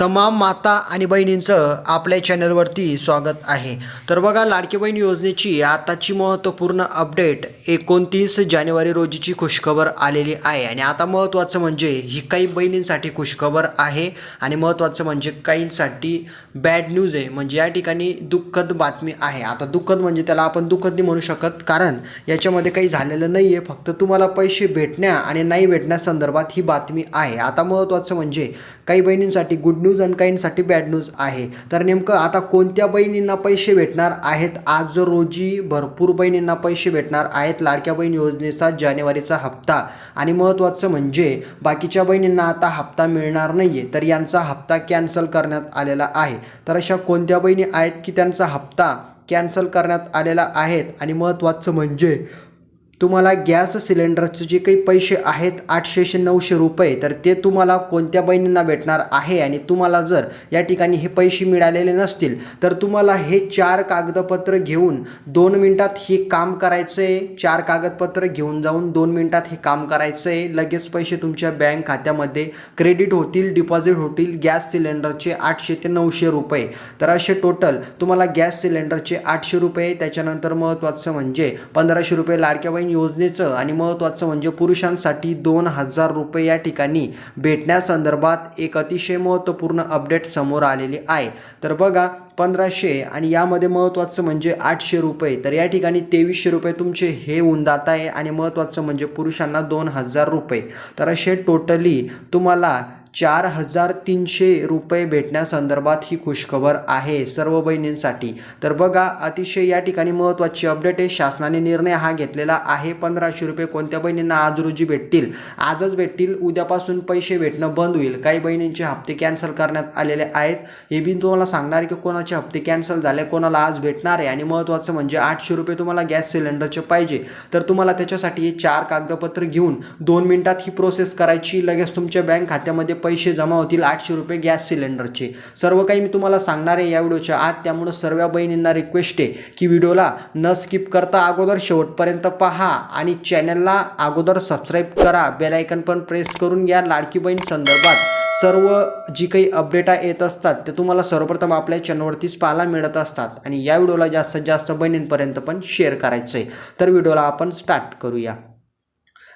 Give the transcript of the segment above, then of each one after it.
तमाम माता आणि बहिणींचं आपल्या चॅनलवरती स्वागत आहे. तर बघा लाडकी बहीण योजनेची आताची महत्त्वपूर्ण अपडेट एकोणतीस जानेवारी रोजीची खुशखबर आलेली आहे. आणि आता महत्त्वाचं म्हणजे ही काही बहिणींसाठी खुशखबर आहे आणि महत्त्वाचं म्हणजे काहींसाठी बॅड न्यूज आहे. म्हणजे या ठिकाणी दुःखद बातमी आहे. आता दुःखद म्हणजे त्याला आपण दुःखद नाही म्हणू शकत कारण याच्यामध्ये काही झालेलं नाही आहे फक्त तुम्हाला पैसे भेटण्या आणि नाही भेटण्यासंदर्भात ही बातमी आहे. आता महत्त्वाचं म्हणजे काही बहिणींसाठी गुड न्यूज आणि काहींसाठी बॅड न्यूज आहे. तर नेमकं आता कोणत्या बहिणींना पैसे भेटणार आहेत? आज जो रोजी भरपूर बहिणींना पैसे भेटणार आहेत लाडक्या बहीण योजनेचा जानेवारीचा हप्ता. आणि महत्त्वाचं म्हणजे बाकीच्या बहिणींना आता हप्ता मिळणार नाही आहे तर यांचा हप्ता कॅन्सल करण्यात आलेला आहे. तर अशा कोणत्या बहिणी आहेत की त्यांचा हप्ता कॅन्सल करण्यात आलेला आहेत आणि महत्त्वाचं म्हणजे तुम्हाला गॅस सिलेंडरचे जे काही पैसे आहेत आठशेशे नऊशे रुपये तर ते तुम्हाला कोणत्या बहिणींना भेटणार आहे? आणि तुम्हाला जर या ठिकाणी हे पैसे मिळालेले नसतील तर तुम्हाला हे चार कागदपत्र घेऊन दोन मिनिटात हे काम करायचं आहे चार कागदपत्र घेऊन जाऊन दोन मिनिटात हे काम करायचं आहे लगेच पैसे तुमच्या बँक खात्यामध्ये क्रेडिट होतील डिपॉझिट होतील गॅस सिलेंडरचे आठशे ते नऊशे रुपये. तर असे टोटल तुम्हाला गॅस सिलेंडरचे आठशे रुपये त्याच्यानंतर महत्त्वाचं म्हणजे पंधराशे रुपये लाडक्या बहीण योजनेचं आणि महत्त्वाचं म्हणजे पुरुषांसाठी दोन हजार रुपये या ठिकाणी भेटण्यासंदर्भात एक अतिशय महत्त्वपूर्ण अपडेट समोर आलेली आहे. तर बघा पंधराशे आणि यामध्ये महत्त्वाचं म्हणजे आठशे रुपये. तर या ठिकाणी तेवीसशे रुपये तुमचे हे होऊन जात आहे आणि महत्त्वाचं म्हणजे पुरुषांना दोन हजार रुपये. तर असे टोटली तुम्हाला चार हजार तीनशे रुपये भेटण्यासंदर्भात ही खुशखबर आहे सर्व बहिणींसाठी. तर बघा अतिशय या ठिकाणी महत्त्वाची अपडेट आहे. शासनाने निर्णय हा घेतलेला आहे. पंधराशे रुपये कोणत्या बहिणींना आज रोजी भेटतील? आजच भेटतील. उद्यापासून पैसे भेटणं बंद होईल. काही बहिणींचे हप्ते कॅन्सल करण्यात आलेले आहेत. हे बी तुम्हाला सांगणार आहे की कोणाचे हप्ते कॅन्सल झाले कोणाला आज भेटणार आहे? आणि महत्त्वाचं म्हणजे आठशे रुपये तुम्हाला गॅस सिलेंडरचे पाहिजे. तर तुम्हाला त्याच्यासाठी हे चार कागदपत्र घेऊन दोन मिनिटात ही प्रोसेस करायची. लगेच तुमच्या बँक खात्यामध्ये पैसे जमा होतील आठशे रुपये गॅस सिलेंडरचे. सर्व काही मी तुम्हाला सांगणार आहे या व्हिडिओच्या आत. त्यामुळं सर्व बहिणींना रिक्वेस्ट आहे की व्हिडिओला न स्किप करता अगोदर शेवटपर्यंत पहा आणि चॅनलला अगोदर सबस्क्राईब करा. बेलायकन पण प्रेस करून घ्या. लाडकी बहीण संदर्भात सर्व जी काही अपडेटा येत असतात ते तुम्हाला सर्वप्रथम आपल्या चॅनलवरतीच पाहायला मिळत असतात. आणि या व्हिडिओला जास्तीत जास्त बहिणींपर्यंत पण शेअर करायचं आहे तर व्हिडिओला आपण स्टार्ट करूया.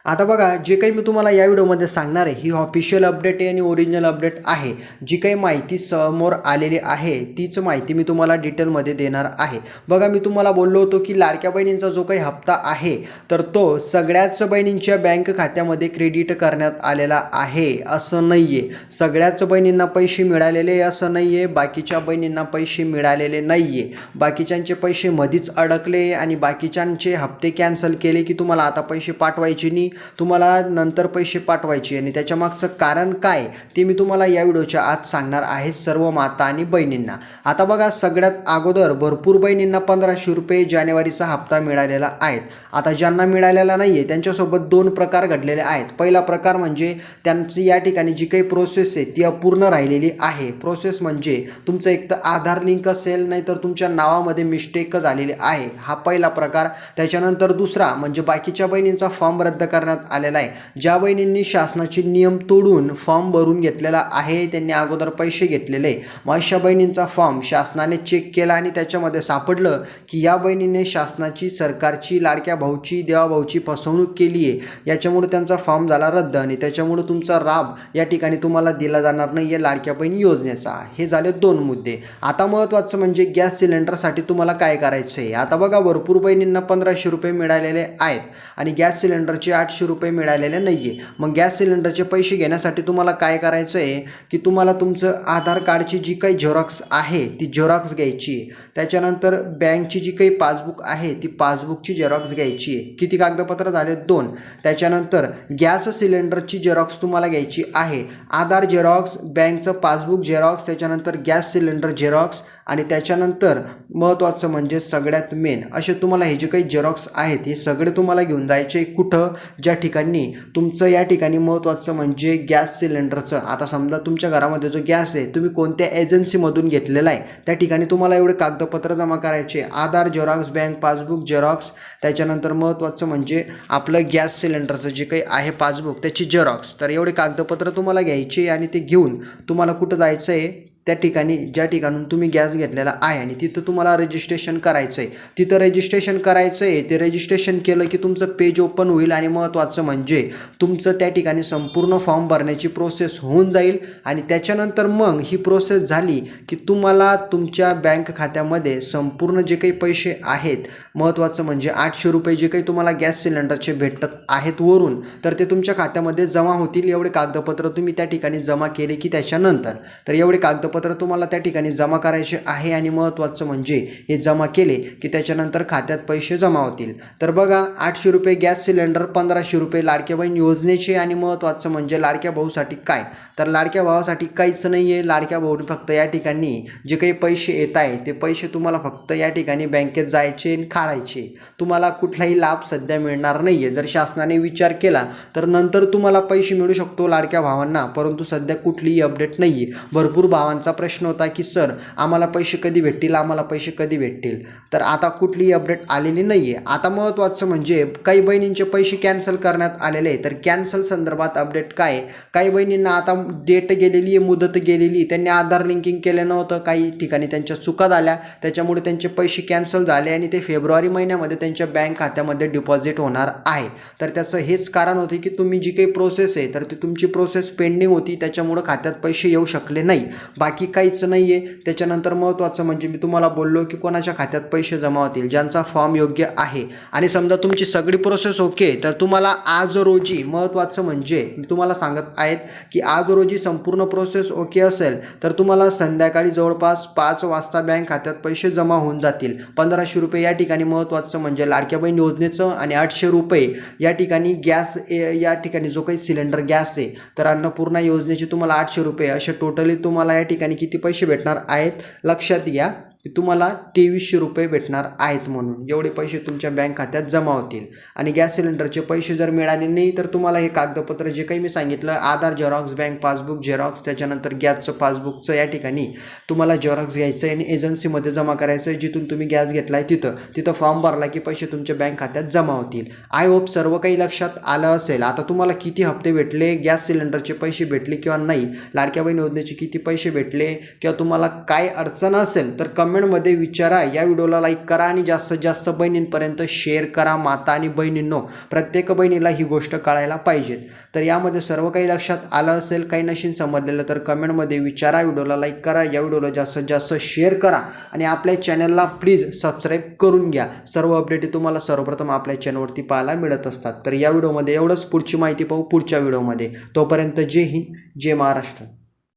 आता बघा जे काही मी तुम्हाला या व्हिडिओमध्ये सांगणार आहे ही ऑफिशियल अपडेट आहे आणि ओरिजिनल अपडेट आहे. जी काही माहिती समोर आलेली आहे तीच माहिती मी तुम्हाला डिटेलमध्ये देणार आहे. बघा मी तुम्हाला बोललो होतो की लाडक्या बहिणींचा जो काही हप्ता आहे तर तो सगळ्याच बहिणींच्या बँक खात्यामध्ये क्रेडिट करण्यात आलेला आहे असं नाही आहे सगळ्याच बहिणींना पैसे मिळालेले असं नाही आहे बाकीच्या बहिणींना पैसे मिळालेले नाही आहे बाकीच्यांचे पैसे मधीच अडकले आणि बाकीच्यांचे हप्ते कॅन्सल केले की तुम्हाला आता पैसे पाठवायचे नाही. तुम्हाला नंतर पैसे पाठवायचे आणि त्याच्या मागचं कारण काय ते मी तुम्हाला या व्हिडिओच्या आत सांगणार आहे सर्व माता आणि बहिणींना. आता बघा सगळ्यात अगोदर भरपूर बहिणींना पंधराशे रुपये जानेवारीचा हप्ता मिळालेला आहेत. आता ज्यांना मिळालेला नाही आहे त्यांच्यासोबत दोन प्रकार घडलेले आहेत. पहिला प्रकार म्हणजे त्यांची या ठिकाणी जी काही प्रोसेस आहे ती अपूर्ण राहिलेली आहे. प्रोसेस म्हणजे तुमचं एक तर आधार लिंक असेल नाही तर तुमच्या नावामध्ये मिस्टेक झालेली आहे. हा पहिला प्रकार. त्याच्यानंतर दुसरा म्हणजे बाकीच्या बहिणींचा फॉर्म रद्द करण्यात आलेला आहे. ज्या बहिणींनी शासनाचे नियम तोडून फॉर्म भरून घेतलेला आहे त्यांनी अगोदर पैसे घेतलेले मग अशा बहिणींचा फॉर्म शासनाने चेक केला आणि त्याच्यामध्ये सापडलं की या बहिणीने शासनाची सरकारची लाडक्या भाऊची देवाभाऊची फसवणूक केली आहे. याच्यामुळे त्यांचा फॉर्म झाला रद्द आणि त्याच्यामुळे तुमचा राब या ठिकाणी तुम्हाला दिला जाणार नाही आहे लाडक्या बहिणी योजनेचा. हे झाले दोन मुद्दे. आता महत्त्वाचं म्हणजे गॅस सिलेंडरसाठी तुम्हाला काय करायचं आहे आता बघा भरपूर बहिणींना पंधराशे रुपये मिळालेले आहेत आणि गॅस सिलेंडरचे आठशे रुपये मिळालेले नाही आहे मग गॅस सिलेंडरचे पैसे घेण्यासाठी तुम्हाला काय करायचं आहे की तुम्हाला तुमचं आधार कार्डची जी काही झेरॉक्स आहे ती झेरॉक्स घ्यायची आहे. त्याच्यानंतर बँकची जी काही पासबुक आहे ती पासबुकची झेरॉक्स घ्यायची आहे. किती कागदपत्र झाले दोन. त्याच्यानंतर गॅस सिलेंडरची झेरॉक्स तुम्हाला घ्यायची आहे. आधार झेरॉक्स बँकचं पासबुक झेरॉक्स त्याच्यानंतर गॅस सिलेंडर झेरॉक्स आणि त्याच्यानंतर महत्त्वाचं म्हणजे सगळ्यात मेन असे तुम्हाला हे जे काही जेरॉक्स आहेत हे सगळे तुम्हाला घेऊन जायचे कुठं? ज्या ठिकाणी तुमचं या ठिकाणी महत्त्वाचं म्हणजे गॅस सिलेंडरचं. आता समजा तुमच्या घरामध्ये जो गॅस आहे तुम्ही कोणत्या एजन्सीमधून घेतलेला आहे त्या ठिकाणी तुम्हाला एवढे कागदपत्र जमा करायचे. Aadhaar xerox bank passbook xerox त्याच्यानंतर महत्त्वाचं म्हणजे आपलं गॅस सिलेंडरचं जे काही आहे पासबुक त्याची जेरॉक्स तर एवढे कागदपत्र तुम्हाला घ्यायचे आणि ते घेऊन तुम्हाला कुठं जायचं आहे त्या ठिकाणी ज्या ठिकाणून तुम्ही गॅस घेतलेला आहे आणि तिथं तुम्हाला रजिस्ट्रेशन करायचं आहे तिथं रजिस्ट्रेशन करायचं आहे ते रजिस्ट्रेशन केलं की तुमचं पेज ओपन होईल आणि महत्त्वाचं म्हणजे तुमचं त्या ठिकाणी संपूर्ण फॉर्म भरण्याची प्रोसेस होऊन जाईल आणि त्याच्यानंतर मग ही प्रोसेस झाली की तुम्हाला तुमच्या बँक खात्यामध्ये संपूर्ण जे काही पैसे आहेत महत्त्वाचं म्हणजे आठशे रुपये जे काही तुम्हाला गॅस सिलेंडरचे भेटत आहेत वरून तर ते तुमच्या खात्यामध्ये जमा होतील. एवढे कागदपत्र तुम्ही त्या ठिकाणी जमा केले की त्याच्यानंतर तर एवढे कागदपत्र तुम्हाला त्या ठिकाणी जमा करायचे आहे आणि महत्त्वाचं म्हणजे हे जमा केले की त्याच्यानंतर खात्यात पैसे जमा होतील. तर बघा आठशे रुपये गॅस सिलेंडर पंधराशे रुपये लाडक्या बहीण योजनेचे आणि महत्त्वाचं म्हणजे लाडक्या भाऊसाठी काय? तर लाडक्या भावासाठी काहीच नाही आहे लाडक्या भाऊने फक्त या ठिकाणी जे काही पैसे येत आहे ते पैसे तुम्हाला फक्त या ठिकाणी बँकेत जायचे आणि काढायचे. तुम्हाला कुठलाही लाभ सध्या मिळणार नाही आहे जर शासनाने विचार केला तर नंतर तुम्हाला पैसे मिळू शकतो लाडक्या भावांना परंतु सध्या कुठलीही अपडेट नाही आहे भरपूर भावांचा प्रश्न होता की सर आम्हाला पैसे कधी भेटतील? आम्हाला पैसे कधी भेटतील? तर आता कुठलीही अपडेट आलेली नाही आहे आता महत्त्वाचं म्हणजे काही बहिणींचे पैसे कॅन्सल करण्यात आलेले आहे तर कॅन्सल संदर्भात अपडेट काय? आहे? काही बहिणींना आता डेट गेलेली आहे मुदत गेलेली त्यांनी आधार लिंकिंग केलं नव्हतं. काही ठिकाणी त्यांच्या चुका झाल्या. त्याच्यामुळे त्यांचे पैसे कॅन्सल झाले आणि ते फेब्रुवारी महिन्यामध्ये त्यांच्या बँक खात्यामध्ये डिपॉझिट होणार आहे. तर त्याचं हेच कारण होते की तुम्ही जी काही प्रोसेस आहे तर ती तुमची प्रोसेस पेंडिंग होती. त्याच्यामुळं खात्यात पैसे येऊ शकले नाही. बाकी बाकी काहीच नाही आहे त्याच्यानंतर महत्त्वाचं म्हणजे मी तुम्हाला बोललो की कोणाच्या खात्यात पैसे जमा होतील ज्यांचा फॉर्म योग्य आहे. आणि समजा तुमची सगळी प्रोसेस ओके तर तुम्हाला आज रोजी महत्त्वाचं म्हणजे मी तुम्हाला सांगत आहेत की आज रोजी संपूर्ण प्रोसेस ओके असेल तर तुम्हाला संध्याकाळी जवळपास पाच वाजता बँक खात्यात पैसे जमा होऊन जातील. पंधराशे रुपये या ठिकाणी महत्त्वाचं म्हणजे लाडक्या बहीण योजनेचं आणि आठशे रुपये या ठिकाणी गॅस ए- या ठिकाणी जो काही सिलेंडर गॅस आहे तर अन्नपूर्णा योजनेचे तुम्हाला आठशे रुपये असे टोटली तुम्हाला या ठिकाणी किती पैसे भेटणार आहेत लक्षात घ्या. की तुम्हाला तेवीसशे रुपये भेटणार आहेत म्हणून. एवढे पैसे तुमच्या बँक खात्यात जमा होतील. आणि गॅस सिलेंडरचे पैसे जर मिळाले नाही तर तुम्हाला हे कागदपत्र जे काही मी सांगितलं Aadhaar xerox bank passbook xerox त्याच्यानंतर गॅसचं पासबुकचं या ठिकाणी तुम्हाला झेरॉक्स घ्यायचं आहे आणि एजन्सीमध्ये जमा करायचं आहे जिथून तुम्ही गॅस घेतला आहे तिथं. तिथं फॉर्म भरला की पैसे तुमच्या बँक खात्यात जमा होतील. आय होप सर्व काही लक्षात आलं असेल. आता तुम्हाला किती हप्ते भेटले गॅस सिलेंडरचे पैसे भेटले किंवा नाही लाडक्या बहीण योजनेचे किती पैसे भेटले किंवा तुम्हाला काय अडचण असेल तर कमी कमेंटमध्ये विचारा. या व्हिडिओला लाईक करा आणि जास्तीत जास्त बहिणींपर्यंत शेअर करा. माता आणि बहिणींनो प्रत्येक बहिणीला ही गोष्ट कळायला पाहिजेत. तर यामध्ये सर्व काही लक्षात आलं असेल काही नशीन समजलेलं तर कमेंटमध्ये विचारा. व्हिडिओला लाईक करा. या व्हिडिओला जास्तीत जास्त शेअर करा आणि आपल्या चॅनलला प्लीज सबस्क्राईब करून घ्या. सर्व अपडेट तुम्हाला सर्वप्रथम आपल्या चॅनलवरती पाहायला मिळत असतात. तर या व्हिडिओमध्ये एवढंच. पुढची माहिती पाहू पुढच्या व्हिडिओमध्ये. तोपर्यंत जय हिंद जय महाराष्ट्र.